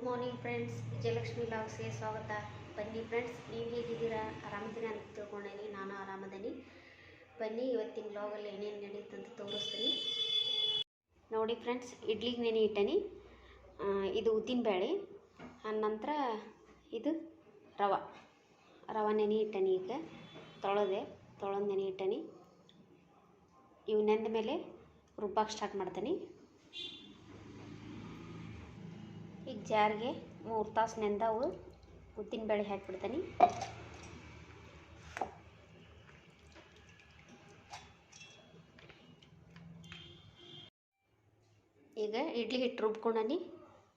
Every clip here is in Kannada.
ಗುಡ್ ಮಾರ್ನಿಂಗ್ ಫ್ರೆಂಡ್ಸ್ ವಿಜಯಲಕ್ಷ್ಮಿ ಲಾಗ್ಸ್ಗೆ ಸ್ವಾಗತ. ಬನ್ನಿ ಫ್ರೆಂಡ್ಸ್ ನೀವು ಹೇಗಿದ್ದೀರಾ? ಆರಾಮದಿನ ಅಂತ ತಿಳ್ಕೊಂಡೇನಿ. ನಾನು ಆರಾಮದೀನಿ. ಬನ್ನಿ, ಇವತ್ತಿನ ಲಾಗಲ್ಲಿ ಏನೇನು ನಡೀತು ಅಂತ ತೋರಿಸ್ತೀನಿ. ನೋಡಿ ಫ್ರೆಂಡ್ಸ್ ಇಡ್ಲಿಗೆ ನೆನೆ ಇಟ್ಟನಿ. ಇದು ಉದ್ದಿನಬೇಳೆ. ನಂತರ ಇದು ರವ. ರವ ನೆನೆ ಇಟ್ಟನಿ ಈಗ. ತೊಳೆದೆ. ತೊಳೆದು ನೆನೆ ಇಟ್ಟನಿ. ಇವು ನೆಂದ ಮೇಲೆ ರುಬ್ಬಕ್ಕೆ ಸ್ಟಾರ್ಟ್ ಮಾಡ್ತೀನಿ. ಈಗ ಜಾರಿಗೆ ಮೂರು ತಾಸು ನೆಂದವು ಉದ್ದಿನ ಬೇಳೆ ಹಾಕಿಬಿಡ್ತೀನಿ. ಈಗ ಇಡ್ಲಿ ಹಿಟ್ಟು ರುಬ್ಕೊಂಡನಿ.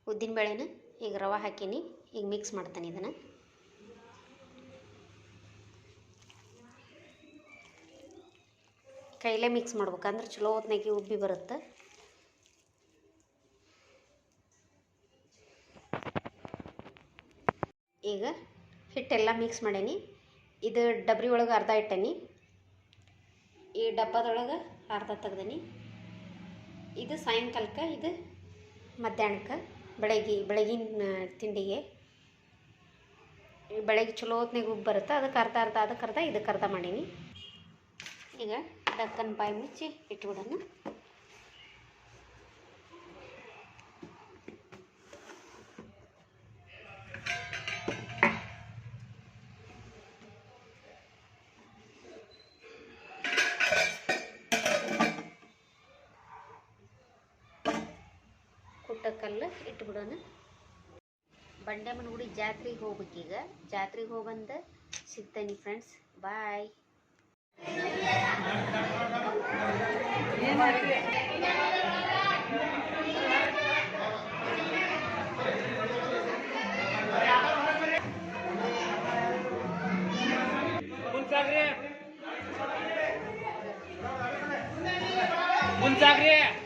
ಉದ್ದಿನ ಬೇಳೆನ ಈಗ ರವೆ ಹಾಕೀನಿ. ಈಗ ಮಿಕ್ಸ್ ಮಾಡ್ತೀನಿ ಇದನ್ನು. ಕೈಲೇ ಮಿಕ್ಸ್ ಮಾಡ್ಬೇಕಂದ್ರೆ ಚಲೋ ಹೊತ್ನಾಗಿ ಉಬ್ಬಿ ಬರುತ್ತೆ. ಈಗ ಹಿಟ್ಟೆಲ್ಲ ಮಿಕ್ಸ್ ಮಾಡೀನಿ. ಇದು ಡಬ್ರಿ ಒಳಗೆ ಅರ್ಧ ಇಟ್ಟೇನಿ. ಈ ಡಬ್ಬದೊಳಗೆ ಅರ್ಧ ತೆಗ್ದೀನಿ. ಇದು ಸಾಯಂಕಾಲಕ್ಕೆ, ಇದು ಮಧ್ಯಾಹ್ನಕ್ಕೆ, ಬೆಳಗ್ಗೆ, ಬೆಳಗಿನ ತಿಂಡಿಗೆ. ಬೆಳಗ್ಗೆ ಚಲೋ ಹೊತ್ನಾಗ ಉಬ್ಬು ಬರುತ್ತೆ, ಅದಕ್ಕೆ ಅರ್ಧ ಅರ್ಧ, ಅದಕ್ಕೆ ಅರ್ಧ, ಇದಕ್ಕೆ ಅರ್ಧ ಮಾಡೀನಿ. ಈಗ ಡಕ್ಕನ್ ಬಾಯಿ ಮುಚ್ಚಿ ಇಟ್ಬಿಡೋಣ. ಕುಟ್ಟಕ್ಕಲ್ಲ ಇಟ್ಬಿಡೋಣ ಬಂಡೆಮ್ಮನ ಗುಡಿ ಜಾತ್ರೆಗೆ ಹೋಗ್ಬೇಕೀಗ ಜಾತ್ರೆಗೆ ಹೋಗ್ಬಂದು ಸಿಗ್ತೇನೆ ಫ್ರೆಂಡ್ಸ್ ಬಾಯ್ ಮುಂಚಾಗ್ರಿ ಮುಂಚಾಗ್ರಿ ನಮಸ್ಕಾರ ಮಾಡಿ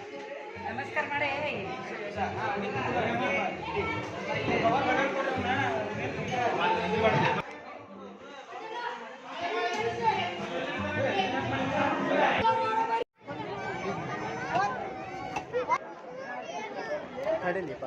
ತಡಿಲಿಪ್ಪ